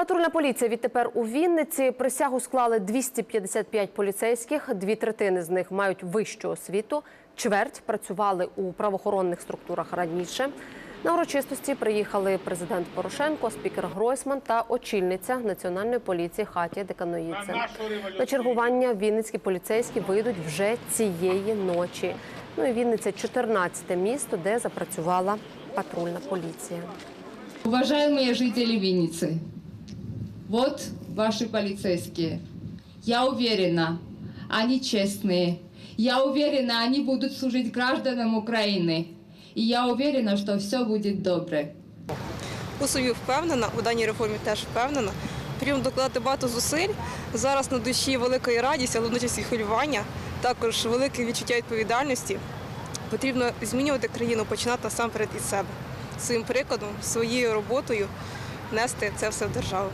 Патрульна поліція відтепер у Вінниці. Присягу склали 255 поліцейських. Дві третини з них мають вищу освіту. Чверть працювали у правоохоронних структурах раніше. На урочистості приїхали президент Порошенко, спікер Гройсман та очільниця національної поліції Хатія Деканоїдзе. На чергування вінницькі поліцейські вийдуть вже цієї ночі. Ну і Вінниця 14 місто, де запрацювала патрульна поліція. Уважаемые жители Винницы, вот ваши полицейские. Я уверена, они честные. Я уверена, они будут служить гражданам Украины. И я уверена, что все будет добре. У собі впевнена, у даній реформі теж впевнена. Потрібно докладати багато зусиль. Зараз на душі велика і радість, але водночас і хвилювання, також велике відчуття відповідальності. Потрібно змінювати країну, починати насамперед із себе. Своїм прикладом, своєю роботою нести це все в державу.